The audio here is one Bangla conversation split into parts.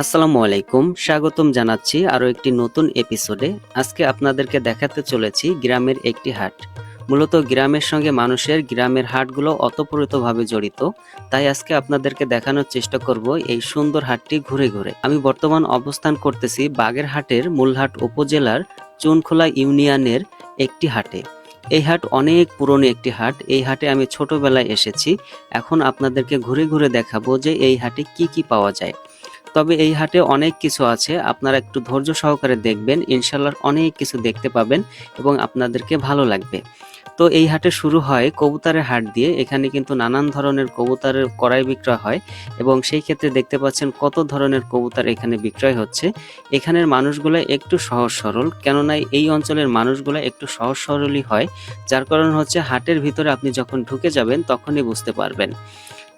আসসালামু আলাইকুম, স্বাগতম জানাচ্ছি আরও একটি নতুন এপিসোডে আজকে আপনাদেরকে দেখাতে চলেছি গ্রামের একটি হাট। মূলত গ্রামের সঙ্গে মানুষের গ্রামের হাটগুলো অতপ্রতভাবে জড়িত, তাই আজকে আপনাদেরকে দেখানোর চেষ্টা করব এই সুন্দর হাটটি ঘুরে ঘুরে। আমি বর্তমান অবস্থান করতেছি বাগেরহাটের মূলহাট উপজেলার চুনখোলা ইউনিয়নের একটি হাটে। এই হাট অনেক পুরনো একটি হাট। এই হাটে আমি ছোটবেলায় এসেছি। এখন আপনাদেরকে ঘুরে ঘুরে দেখাবো যে এই হাটে কি কি পাওয়া যায়। তবে এই হাটে অনেক কিছু আছে, আপনারা একটু ধৈর্য সহকারে দেখবেন, ইনশাল্লাহ অনেক কিছু দেখতে পাবেন এবং আপনাদেরকে ভালো লাগবে। তো এই হাটে শুরু হয় কবুতারের হাট দিয়ে, এখানে কিন্তু নানান ধরনের কবুতারের কড়াই বিক্রয় হয় এবং সেই ক্ষেত্রে দেখতে পাচ্ছেন কত ধরনের কবুতার এখানে বিক্রয় হচ্ছে। এখানের মানুষগুলো একটু সহজ সরল, কেননা এই অঞ্চলের মানুষগুলো একটু সহজ সরলই হয়, যার কারণ হচ্ছে হাটের ভিতরে আপনি যখন ঢুকে যাবেন, তখনই বুঝতে পারবেন।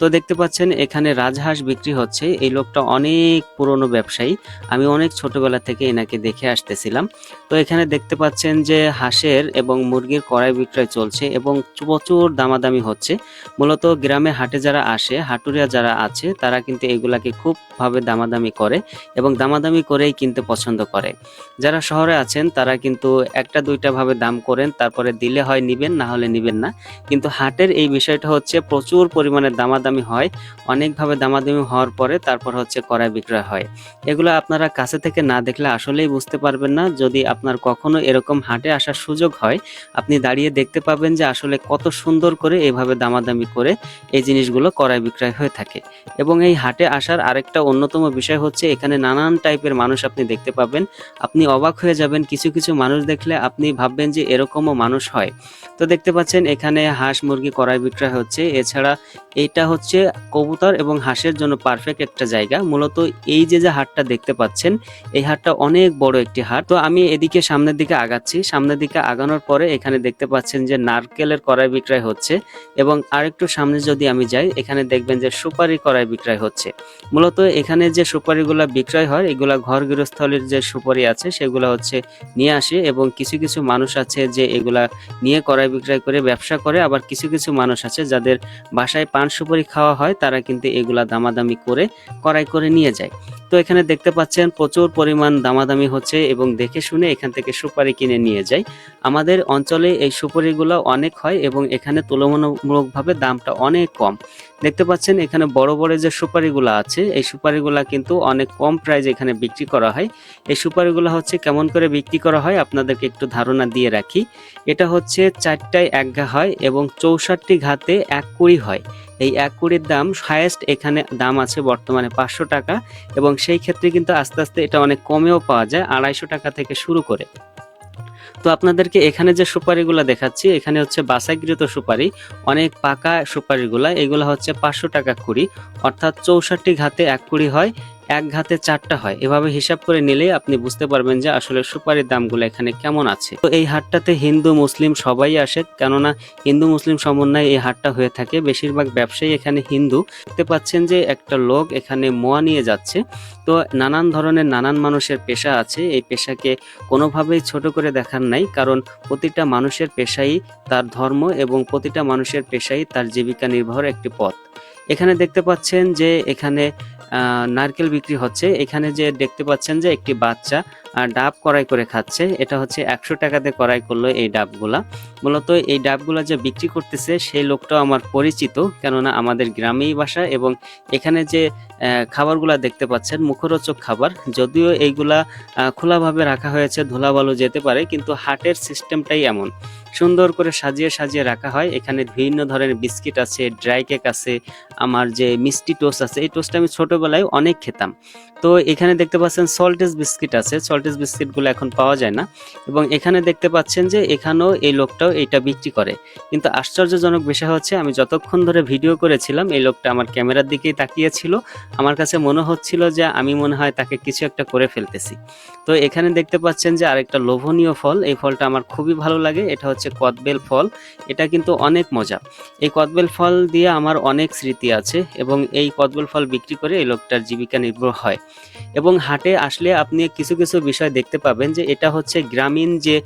তো দেখতে পাচ্ছেন, এখানে রাজহাঁস বিক্রি হচ্ছে। এই লোকটা অনেক পুরনো ব্যবসায়ী। আমি অনেক ছোটবেলা থেকে এনাকে দেখে আসতেছিলাম। তো এখানে দেখতে পাচ্ছেন যে হাঁসের এবং মুরগির কড়াই বিক্রয় চলছে এবং প্রচুর দামাদামি হচ্ছে। মূলত গ্রামে হাটে যারা আসে, হাটুরিয়া যারা আছে, তারা কিন্তু এগুলাকে খুব ভাবে দামাদামি করে এবং দামাদামি করেই কিনতে পছন্দ করে। যারা শহরে আছেন, তারা কিন্তু একটা দুইটা ভাবে দাম করেন, তারপরে দিলে হয় নিবেন, না হলে নিবেন না। কিন্তু হাটের এই বিষয়টা হচ্ছে প্রচুর পরিমাণে দামাদামি হয়, অনেকভাবে দামাদামি হওয়ার পরে তারপর হচ্ছে কড়াই বিক্রয় হয়। এগুলো আপনারা কাছে থেকে না দেখলে আসলেই বুঝতে পারবেন না। যদি আপনার কখনো এরকম হাটে আসার সুযোগ হয়, আপনি দাঁড়িয়ে দেখতে পাবেন যে আসলে কত সুন্দর করে এভাবে দামাদামি করে এই জিনিসগুলো কড়াই বিক্রয় হয়ে থাকে। এবং এই হাটে আসার আরেকটা অন্যতম বিষয় হচ্ছে, এখানে নানান টাইপের মানুষ আপনি দেখতে পাবেন। আপনি অবাক হয়ে যাবেন, কিছু কিছু মানুষ দেখলে আপনি ভাববেন যে এরকমও মানুষ হয়। তো দেখতে পাচ্ছেন, এখানে হাঁস মুরগি কড়াই বিক্রয় হচ্ছে। এছাড়া এইটা হচ্ছে কবুতর এবং হাঁসের জন্য পারফেক্ট একটা জায়গা। মূলত এই যে যে হাটটা দেখতে পাচ্ছেন, এই হাটটা অনেক বড় একটি হাট। তো আমি এদিকে সামনের দিকে আগাচ্ছি। সামনের দিকে আগানোর পরে এখানে দেখতে পাচ্ছেন যে, নারকেলের কড়াই বিক্রয় হচ্ছে এবং আরেকটু সামনে যদি আমি যাই, এখানে দেখবেন যে, সুপারি কড়াই বিক্রয় হচ্ছে। মূলত এখানে যে সুপারিগুলা বিক্রয় হয়, এগুলা ঘর গৃহস্থলীর যে সুপারি আছে, সেগুলো হচ্ছে নিয়ে আসে এবং কিছু কিছু মানুষ আছে যে, এগুলা নিয়ে কড়াই বিক্রয় করে ব্যবসা করে, আবার কিছু কিছু মানুষ আছে যাদের বাসায় পান সুপারি খাওয়া হয়, তারা কিন্তু এগুলা দামাদামি করে কড়াই করে নিয়ে যায়। তো এখানে দেখতে পাচ্ছেন প্রচুর পরিমাণ দামাদামি হচ্ছে এবং দেখে শুনে এখান থেকে সুপারি কিনে নিয়ে যায়। আমাদের অঞ্চলে এই সুপারিগুলো অনেক হয় এবং এখানে তুলনামূলকভাবে দামটা অনেক কম। দেখতে পাচ্ছেন এখানে বড় বড় যে সুপারিগুলো আছে, এই সুপারিগুলো কিন্তু অনেক কম প্রাইস এখানে বিক্রি করা হয়। এই সুপারিগুলো হচ্ছে কেমন করে বিক্রি করা হয় আপনাদেরকে একটু ধারণা দিয়ে রাখি। এটা হচ্ছে চারটায় এক ঘা হয় এবং চৌষট্টি ঘাতে এক কুড়ি হয়। এই এক কুড়ির দাম হায়েস্ট এখানে দাম আছে বর্তমানে পাঁচশো টাকা এবং সেই ক্ষেত্রে কিন্তু আস্তে আস্তে এটা অনেক কমেও পাওয়া যায়, আড়াইশো টাকা থেকে শুরু করে। তো আপনাদেরকে এখানে যে সুপারিগুলো দেখাচ্ছি, এখানে হচ্ছে বাসাইকৃত সুপারি, অনেক পাকা সুপারিগুলা, এগুলো হচ্ছে পাঁচশো টাকা কুড়ি, অর্থাৎ চৌষট্টি ঘাতে এক কুড়ি হয়। এক ঘাতে চারটা হয়। এভাবে হিসাব করে নিলে আপনি বুঝতে পারবেন যে আসলে সুপারির দামগুলো এখানে কেমন আছে। তো এই হাটটাতে হিন্দু, মুসলিম সবাই আসে, কেননা হিন্দু, মুসলিম সমন্বয়ে এই হাটটা হয়ে থাকে। বেশিরভাগ ব্যবসায়ী এখানে হিন্দু। দেখতে পাচ্ছেন যে একটা লোক এখানে মোয়া নিয়ে যাচ্ছে। তো নানান ধরনের নানান মানুষের পেশা আছে। এই পেশাকে কোনোভাবেই ছোট করে দেখার নাই, কারণ প্রতিটা মানুষের পেশাই তার ধর্ম এবং প্রতিটা মানুষের পেশাই তার জীবিকা নির্বাহের একটি পথ। এখানে দেখতে পাচ্ছেন যে এখানে নারকেল বিক্রি হচ্ছে। এখানে যে দেখতে পাচ্ছেন যে একটি বাচ্চা ডাব কড়াই করে খাচ্ছে। এটা হচ্ছে একশো টাকাতে কড়াই করল এই ডাবগুলা। মূলত এই ডাবগুলা যে বিক্রি করতেছে, সেই লোকটাও আমার পরিচিত, কেননা আমাদের গ্রামেই বাসা এবং এখানে যে খাবারগুলা দেখতে পাচ্ছেন, মুখরোচক খাবার, যদিও এইগুলা খোলাভাবে রাখা হয়েছে, ধুলাবালু যেতে পারে, কিন্তু হাটের সিস্টেমটাই এমন। সুন্দর করে সাজিয়ে সাজিয়ে রাখা হয়। এখানে বিভিন্ন ধরনের বিস্কিট আছে, ড্রাই কেক আছে, আমার যে মিষ্টি টোস্ট আছে, এই টোস্ট আমি ছোটবেলায় অনেক খেতাম। তো এখানে দেখতে পাচ্ছেন সল্টেজ বিস্কিট আছে সল্টেজ বিস্কিটগুলো এখন পাওয়া যায় না। এবং এখানে দেখতে পাচ্ছেন যে এখানেও এই লোকটাও এটা বিক্রি করে। কিন্তু আশ্চর্যজনক বিষয় হচ্ছে, আমি যতক্ষণ ধরে ভিডিও করেছিলাম, এই লোকটা আমার ক্যামেরার দিকেই তাকিয়েছিল। আমার কাছে মনে হচ্ছিল যে আমি মনে হয় তাকে কিছু একটা করে ফেলতেছি। তো এখানে দেখতে পাচ্ছেন যে আরেকটা লোভনীয় ফল, এই ফলটা আমার খুবই ভালো লাগে। এটা হচ্ছে কদবেল ফল। এটা কিন্তু অনেক মজা। এই কদবেল ফল দিয়ে আমার অনেক স্মৃতি আছে এবং এই কদবেল ফল বিক্রি করে এই লোকটার জীবিকা নির্ভর হয়। এবং হাটে আসলে আপনি কিছু কিছু বিষয় দেখতে পাবেন যে এটা হচ্ছে গ্রামীণ যে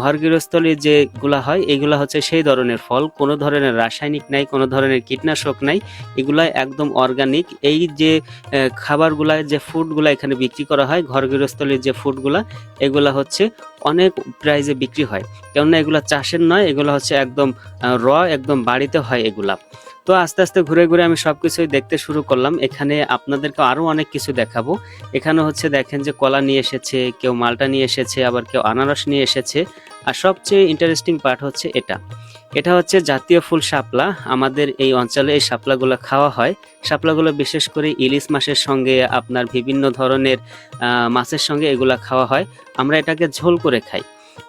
ঘর গৃহস্থলী যেগুলা হয়, এগুলা হচ্ছে সেই ধরনের ফল। কোনো ধরনের রাসায়নিক নাই, কোনো ধরনের কীটনাশক নাই এগুলা একদম অর্গানিক এই যে খাবারগুলা, যে ফুডগুলা এখানে বিক্রি করা হয় ঘর গৃহস্থলীর যে ফুডগুলা, এগুলা হচ্ছে অনেক প্রাইজে বিক্রি হয়। কেননা এগুলা চাষের নয়, এগুলা হচ্ছে একদম র একদম বাড়িতে হয় এগুলা। তো আস্তে আস্তে ঘুরে ঘুরে আমি সবকিছুই দেখতে শুরু করলাম। এখানে আপনাদেরকে আরও অনেক কিছু দেখাবো। এখানে হচ্ছে দেখেন যে কলা নিয়ে এসেছে, কেউ মালটা নিয়ে এসেছে, আবার কেউ আনারস নিয়ে এসেছে। আর সবচেয়ে ইন্টারেস্টিং পার্ট হচ্ছে এটা। এটা হচ্ছে জাতীয় ফুল শাপলা। আমাদের এই অঞ্চলে এই শাপলাগুলো খাওয়া হয়। শাপলাগুলো বিশেষ করে ইলিশ মাছের সঙ্গে, আপনার বিভিন্ন ধরনের মাছের সঙ্গে এগুলা খাওয়া হয়। আমরা এটাকে ঝোল করে খাই।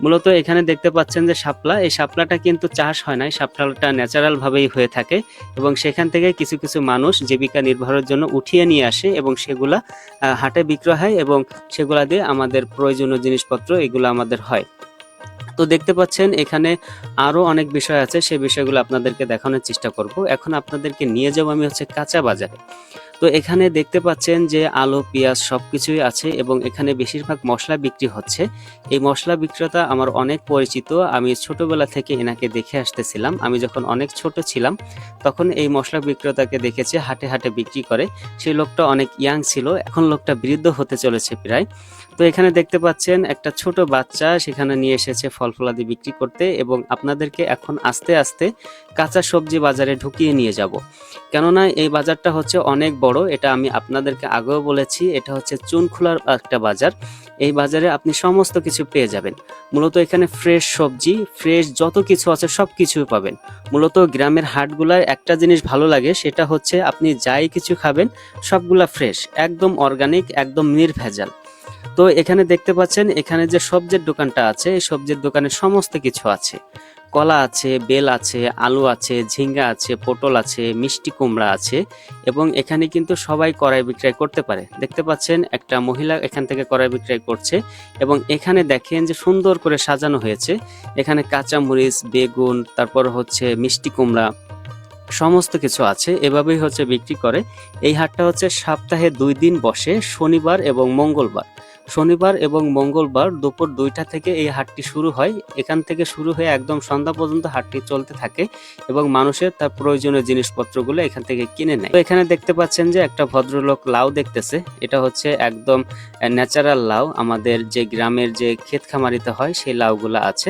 মূলত এখানে দেখতে পাচ্ছেন যে শাপলা, এই শাপলাটা কিন্তু চাষ হয় না ন্যাচারাল ভাবেই হয়ে থাকে এবং সেখান থেকে কিছু কিছু মানুষ জীবিকা নির্বাহের জন্য উঠিয়ে নিয়ে আসে এবং সেগুলা হাটে বিক্রয় হয় এবং সেগুলা দিয়ে আমাদের প্রয়োজনীয় জিনিসপত্র এগুলো আমাদের হয়। তো দেখতে পাচ্ছেন এখানে আরও অনেক বিষয় আছে সেই বিষয়গুলো আপনাদেরকে দেখানোর চেষ্টা করব। এখন আপনাদেরকে নিয়ে যাব আমি হচ্ছে কাঁচা বাজারে। তো এখানে দেখতে পাচ্ছেন যে আলু, পেঁয়াজ সবকিছুই আছে এবং এখানে বেশিরভাগ মশলা বিক্রি হচ্ছে। এই মশলা বিক্রেতা আমার অনেক পরিচিত। আমি ছোটবেলা থেকে এনাকে দেখে আসতেছিলাম। আমি যখন অনেক ছোট ছিলাম, তখন এই মশলা বিক্রেতাকে দেখেছি, হাটে হাটে বিক্রি করে। সেই লোকটা অনেক ইয়াং ছিল, এখন লোকটা বৃদ্ধ হতে চলেছে প্রায়। তো এখানে দেখতে পাচ্ছেন, একটা ছোট বাচ্চা সেখানে নিয়ে এসেছে ফল ফলাদি বিক্রি করতে এবং আপনাদেরকে এখন আস্তে আস্তে কাঁচা সবজি বাজারে ঢুকিয়ে নিয়ে যাব। কেননা এই বাজারটা হচ্ছে অনেক বড়, এটা আমি আপনাদেরকে আগেও বলেছি, এটা হচ্ছে চুনখোলার একটা বাজার। এই বাজারে আপনি সমস্ত কিছু পেয়ে যাবেন। মূলত এখানে ফ্রেশ সবজি ফ্রেশ যত কিছু আছে সব কিছু পাবেন। মূলত গ্রামের হাটগুলার একটা জিনিস ভালো লাগে, সেটা হচ্ছে আপনি যাই কিছু খাবেন, সবগুলা ফ্রেশ একদম অর্গানিক একদম নির্ভেজাল। তো এখানে দেখতে পাচ্ছেন, এখানে যে সবজির দোকানটা আছে, এই সবজির দোকানে সমস্ত কিছু আছে। কলা আছে, বেল আছে, আলু আছে, ঝিঙ্গা আছে, পটল আছে, মিষ্টি কুমড়া আছে এবং এখানে কিন্তু সবাই কড়াই বিক্রয় করতে পারে। দেখতে পাচ্ছেন একটা মহিলা এখান থেকে কড়াই বিক্রয় করছে এবং এখানে দেখেন যে সুন্দর করে সাজানো হয়েছে। এখানে কাঁচা মরিচ বেগুন, তারপর হচ্ছে মিষ্টি কুমড়া সমস্ত কিছু আছে, এভাবেই হচ্ছে বিক্রি করে। এই হাটটা হচ্ছে সপ্তাহে দুই দিন বসে, শনিবার এবং মঙ্গলবার। শনিবার এবং মঙ্গলবার দুপুর দুইটা থেকে এই হাটটি শুরু হয়। এখান থেকে শুরু হয়ে একদম সন্ধ্যা পর্যন্ত হাটটি চলতে থাকে এবং মানুষের তার প্রয়োজনীয় জিনিসপত্রগুলো এখান থেকে কিনে নেয়। তো এখানে দেখতে পাচ্ছেন যে একটা ভদ্রলোক লাউ দেখতেছে। এটা হচ্ছে একদম ন্যাচারাল লাউ। আমাদের যে গ্রামের যে ক্ষেত খামারিতে হয়, সেই লাউগুলো আছে।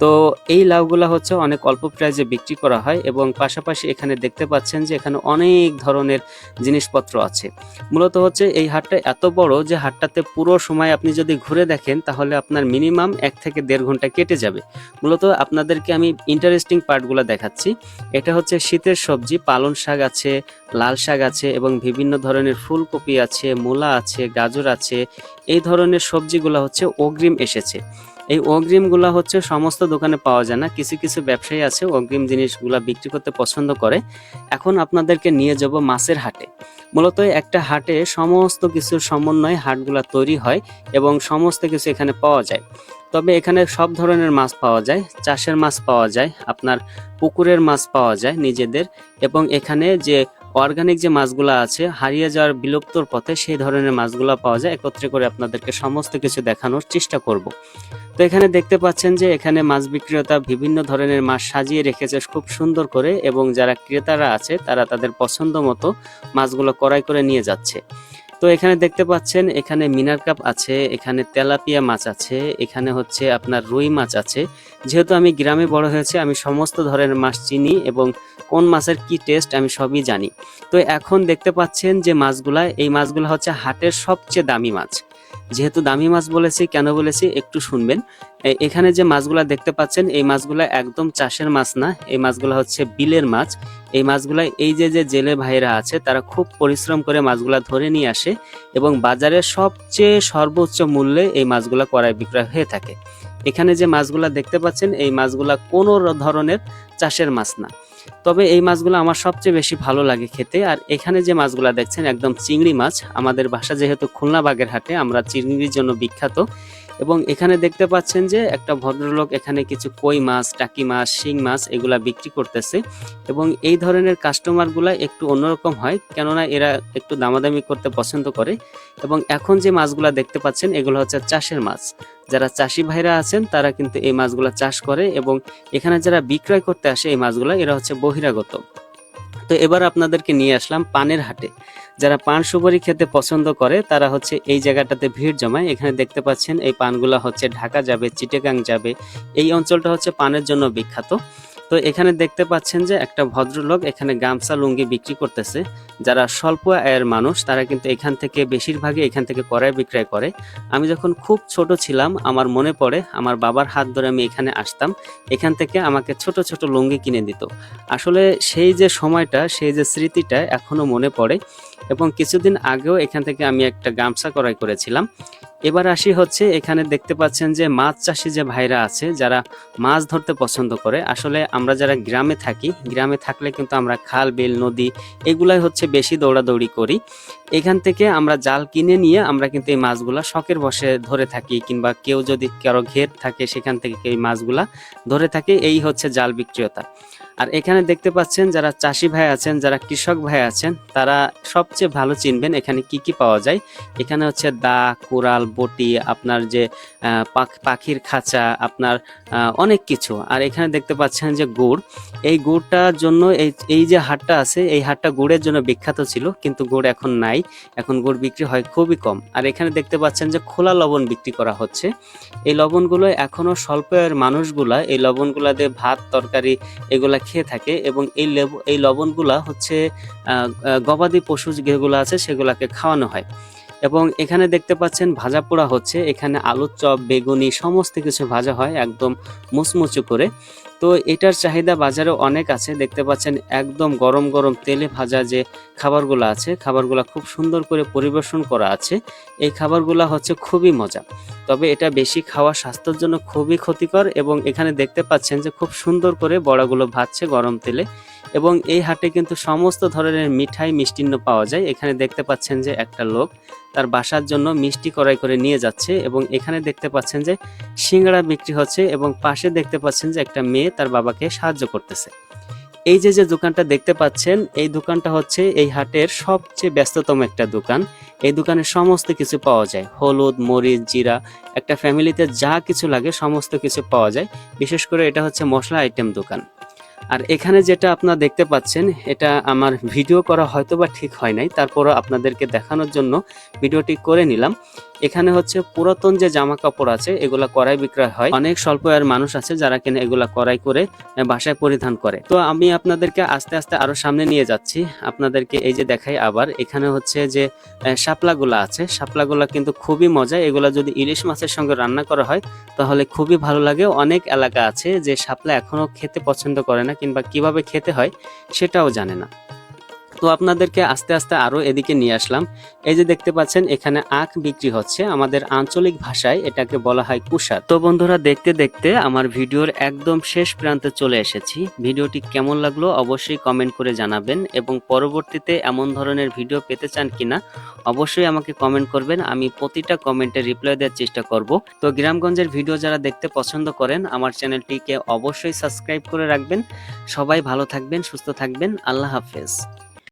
তো এই লাউগুলা হচ্ছে অনেক অল্প প্রাইজে বিক্রি করা হয় এবং পাশাপাশি এখানে দেখতে পাচ্ছেন যে এখানে অনেক ধরনের জিনিসপত্র আছে। মূলত হচ্ছে এই হাটটা এত বড় যে হাটটাতে পুরো সময় আপনি যদি ঘুরে দেখেন তাহলে আপনার মিনিমাম এক থেকে দেড় ঘণ্টা কেটে যাবে। মূলত আপনাদেরকে আমি ইন্টারেস্টিং পার্টগুলো দেখাচ্ছি। এটা হচ্ছে শীতের সবজি পালন শাক আছে, লাল শাক আছে এবং বিভিন্ন ধরনের ফুলকপি আছে, মূলা আছে, গাজর আছে। এই ধরনের সবজিগুলো হচ্ছে অগ্রিম এসেছে। এই অগ্রিমগুলো হচ্ছে সমস্ত দোকানে পাওয়া যায় না। কিছু কিছু ব্যবসায়ী আছে, অগ্রিম জিনিসগুলা বিক্রি করতে পছন্দ করে। এখন আপনাদেরকে নিয়ে যাব মাছের হাটে। মূলত একটা হাটে সমস্ত কিছুর সমন্বয়ে হাটগুলা তৈরি হয় এবং সমস্ত কিছু এখানে পাওয়া যায়। তবে এখানে সব ধরনের মাছ পাওয়া যায়। চাষের মাছ পাওয়া যায়, আপনার পুকুরের মাছ পাওয়া যায় নিজেদের এবং এখানে যে অর্গানিক যে মাছগুলো আছে, হারিয়ে যাওয়ার বিলুপ্তর পথে সেই ধরনের মাছগুলো পাওয়া যায়। একত্রে করে আপনাদেরকে সমস্ত কিছু দেখানোর চেষ্টা করব। তো এখানে দেখতে পাচ্ছেন যে, এখানে মাছ বিক্রেতা বিভিন্ন ধরনের মাছ সাজিয়ে রেখেছে খুব সুন্দর করে এবং যারা ক্রেতারা আছে, তারা তাদের পছন্দ মতো মাছগুলো কড়াই করে নিয়ে যাচ্ছে। তো এখানে দেখতে পাচ্ছেন, এখানে মিনার কাপ আছে, এখানে তেলাপিয়া মাছ আছে, এখানে হচ্ছে আপনার রুই মাছ আছে। যেহেতু আমি গ্রামে বড় হয়েছে, আমি সমস্ত ধরনের মাছ চিনি এবং কোন মাছের কি টেস্ট আমি সবই জানি। তো এখন দেখতে পাচ্ছেন যে মাছগুলা, এই মাছগুলো হচ্ছে হাটের সবচেয়ে দামি মাছ। যেহেতু দামি মাছ বলেছি, কেন বলেছি একটু শুনবেন। এখানে যে মাছগুলা দেখতে পাচ্ছেন, এই মাছগুলা একদম চাষের মাছ না, এই মাছগুলা হচ্ছে বিলের মাছ। এই মাছগুলা এই যে যে জেলে ভাইরা আছে, তারা খুব পরিশ্রম করে মাছগুলা ধরে নিয়ে আসে এবং বাজারে সবচেয়ে সর্বোচ্চ মূল্যে এই মাছগুলা করায় বিক্রয় হয়ে থাকে। এখানে যে মাছগুলা দেখতে পাচ্ছেন, এই মাছগুলা কোনো ধরনের চাষের মাছ না। তবে এই মাছগুলো আমার সবচেয়ে বেশি ভালো লাগে খেতে। আর এখানে যে মাছগুলো দেখছেন, একদম চিংড়ি মাছ, আমাদের বাসা যেহেতু খুলনা বাগের হাটে আমরা চিংড়ির জন্য বিখ্যাত। এবং এখানে দেখতে পাচ্ছেন যে একটা ভদ্রলোক এখানে কিছু কই মাছ, টাকি মাছ, শিং মাছ এগুলা বিক্রি করতেছে এবং এই ধরনের কাস্টমারগুলা একটু অন্যরকম হয় কেননা এরা একটু দামাদামি করতে পছন্দ করে এবং এখন যে মাছগুলা দেখতে পাচ্ছেন এগুলো হচ্ছে চাষের মাছ। যারা চাষি ভাইরা আছেন তারা কিন্তু এই মাছগুলা চাষ করে এবং এখানে যারা বিক্রয় করতে আসে এই মাছগুলা এরা হচ্ছে বহিরাগত। তো এবার আপনাদেরকে নিয়ে আসলাম পানের হাটে। যারা পান সুপারি খেতে পছন্দ করে, তারা হচ্ছে এই জায়গাটাতে ভিড় জমায়। এখানে দেখতে পাচ্ছেন এই পানগুলা হচ্ছে ঢাকা যাবে, চিটেগাং যাবে। এই অঞ্চলটা হচ্ছে পানের জন্য বিখ্যাত। তো এখানে দেখতে পাচ্ছেন যে একটা ভদ্রলোক এখানে গামছা লুঙ্গি বিক্রি করতেছে। যারা স্বল্প আয়ের মানুষ, তারা কিন্তু এখান থেকে বেশিরভাগই এখান থেকে করাই বিক্রয় করে। আমি যখন খুব ছোট ছিলাম, আমার মনে পড়ে আমার বাবার হাত ধরে আমি এখানে আসতাম। এখান থেকে আমাকে ছোট ছোট লুঙ্গি কিনে দিত। আসলে সেই যে সময়টা, সেই যে স্মৃতিটা এখনও মনে পড়ে। এবং কিছুদিন আগেও এখান থেকে আমি একটা গামছা ক্রয় করেছিলাম। এবার আসি হচ্ছে এখানে দেখতে পাচ্ছেন যে মাছ চাষি যে ভাইরা আছে, যারা মাছ ধরতে পছন্দ করে, আসলে আমরা যারা গ্রামে থাকি, গ্রামে থাকলে কিন্তু আমরা খাল, বিল, নদী এগুলাই হচ্ছে বেশি দৌড়াদৌড়ি করি। এখান থেকে আমরা জাল কিনে নিয়ে আমরা কিন্তু এই মাছগুলা শখের বসে ধরে থাকি, কিংবা কেউ যদি কারও ঘের থাকে সেখান থেকে এই মাছগুলা ধরে থাকে, এই হচ্ছে জাল বিক্রিয়তা। আর এখানে দেখতে পাচ্ছেন যারা চাষি ভাই আছেন, যারা কৃষক ভাই আছেন, তারা সবচেয়ে ভালো চিনবেন এখানে কি কি পাওয়া যায়। এখানে হচ্ছে দা, কোরাল, বটি, আপনার যে পাখির খাঁচা, আপনার অনেক কিছু। আর এখানে দেখতে পাচ্ছেন যে গুড়। এই গুড়টার জন্য এই এই যে হাটটা আছে, এই হাটটা গুড়ের জন্য বিখ্যাত ছিল, কিন্তু গুড় এখন নাই। এখন গুড় বিক্রি হয় খুবই কম। আর এখানে দেখতে পাচ্ছেন যে খোলা লবণ বিক্রি করা হচ্ছে। এই লবণগুলো এখনও স্বল্প মানুষগুলা, এই লবণগুলা দিয়ে ভাত, তরকারি, এগুলা খেয়ে থাকে এবং এই এই লবণগুলা হচ্ছে গবাদি পশু যেগুলো আছে সেগুলাকে খাওয়ানো হয়। এবং এখানে দেখতে পাচ্ছেন ভাজা পোড়া হচ্ছে। এখানে আলুর চপ, বেগুনি, সমস্ত কিছু ভাজা হয় একদম মুচমুচু করে। তো এটার চাহিদা বাজারে অনেক আছে। দেখতে পাচ্ছেন একদম গরম গরম তেলে ভাজা যে খাবারগুলো আছে, খাবারগুলো খুব সুন্দর করে পরিবেশন করা আছে। এই খাবারগুলো হচ্ছে খুবই মজা। তবে এটা বেশি খাওয়া স্বাস্থ্যের জন্য খুবই ক্ষতিকর এবং এখানে দেখতে পাচ্ছেন যে খুব সুন্দর করে বড়াগুলো ভাজছে গরম তেলে। এবং এই হাটে কিন্তু সমস্ত ধরনের মিঠাই মিষ্টিন্ন পাওয়া যায়। এখানে দেখতে পাচ্ছেন যে একটা লোক তার বাসার জন্য মিষ্টি কড়াই করে নিয়ে যাচ্ছে এবং এখানে দেখতে পাচ্ছেন যে সিঙ্গাড়া বিক্রি হচ্ছে এবং পাশে দেখতে পাচ্ছেন যে একটা মেয়ে তার বাবাকে সাহায্য করতেছে। এই যে যে দোকানটা দেখতে পাচ্ছেন, এই দোকানটা হচ্ছে এই হাটের সবচেয়ে ব্যস্ততম একটা দোকান। এই দোকানে সমস্ত কিছু পাওয়া যায়। হলুদ, মরিচ, জিরা, একটা ফ্যামিলিতে যা কিছু লাগে সমস্ত কিছু পাওয়া যায়। বিশেষ করে এটা হচ্ছে মশলা আইটেম দোকান। আর এখানে যেটা আপনারা দেখতে পাচ্ছেন, এটা আমার ভিডিও করা হয়তো বা ঠিক হয় নাই, তারপরও আপনাদেরকে দেখানোর জন্য ভিডিওটি করে নিলাম। এখানে হচ্ছে পুরাতন যে জামা কাপড় আছে, এগুলা কড়াই বিক্রয় হয়। অনেক স্বল্প আয়ের মানুষ আছে যারা কিনা এগুলা কড়াই করে বাসায় পরিধান করে। তো আমি আপনাদেরকে আস্তে আস্তে আরও সামনে নিয়ে যাচ্ছি। আপনাদেরকে এই যে দেখাই আবার, এখানে হচ্ছে যে শাপলাগুলা আছে। শাপলাগুলা কিন্তু খুবই মজা। এগুলা যদি ইলিশ মাছের সঙ্গে রান্না করা হয়, তাহলে খুবই ভালো লাগে। অনেক এলাকা আছে যে শাপলা এখনও খেতে পছন্দ করে না কিংবা কীভাবে খেতে হয়, সেটাও জানে না। তো আপনাদেরকে আস্তে আস্তে আরও এদিকে নিয়ে আসলাম। এই যে দেখতে পাচ্ছেন, এখানে আখ বিক্রি হচ্ছে। আমাদের আঞ্চলিক ভাষায় এটাকে বলা হয় কুষার। তো বন্ধুরা, দেখতে দেখতে আমার ভিডিওর একদম শেষ প্রান্তে চলে এসেছি। ভিডিওটি কেমন লাগল অবশ্যই কমেন্ট করে জানাবেন এবং পরবর্তীতে এমন ধরনের ভিডিও পেতে চান কিনা অবশ্যই আমাকে কমেন্ট করবেন। আমি প্রতিটা কমেন্টে রিপ্লাই দেওয়ার চেষ্টা করব। তো গ্রামগঞ্জের ভিডিও যারা দেখতে পছন্দ করেন, আমার চ্যানেলটিকে অবশ্যই সাবস্ক্রাইব করে রাখবেন। সবাই ভালো থাকবেন, সুস্থ থাকবেন। আল্লাহ হাফেজ।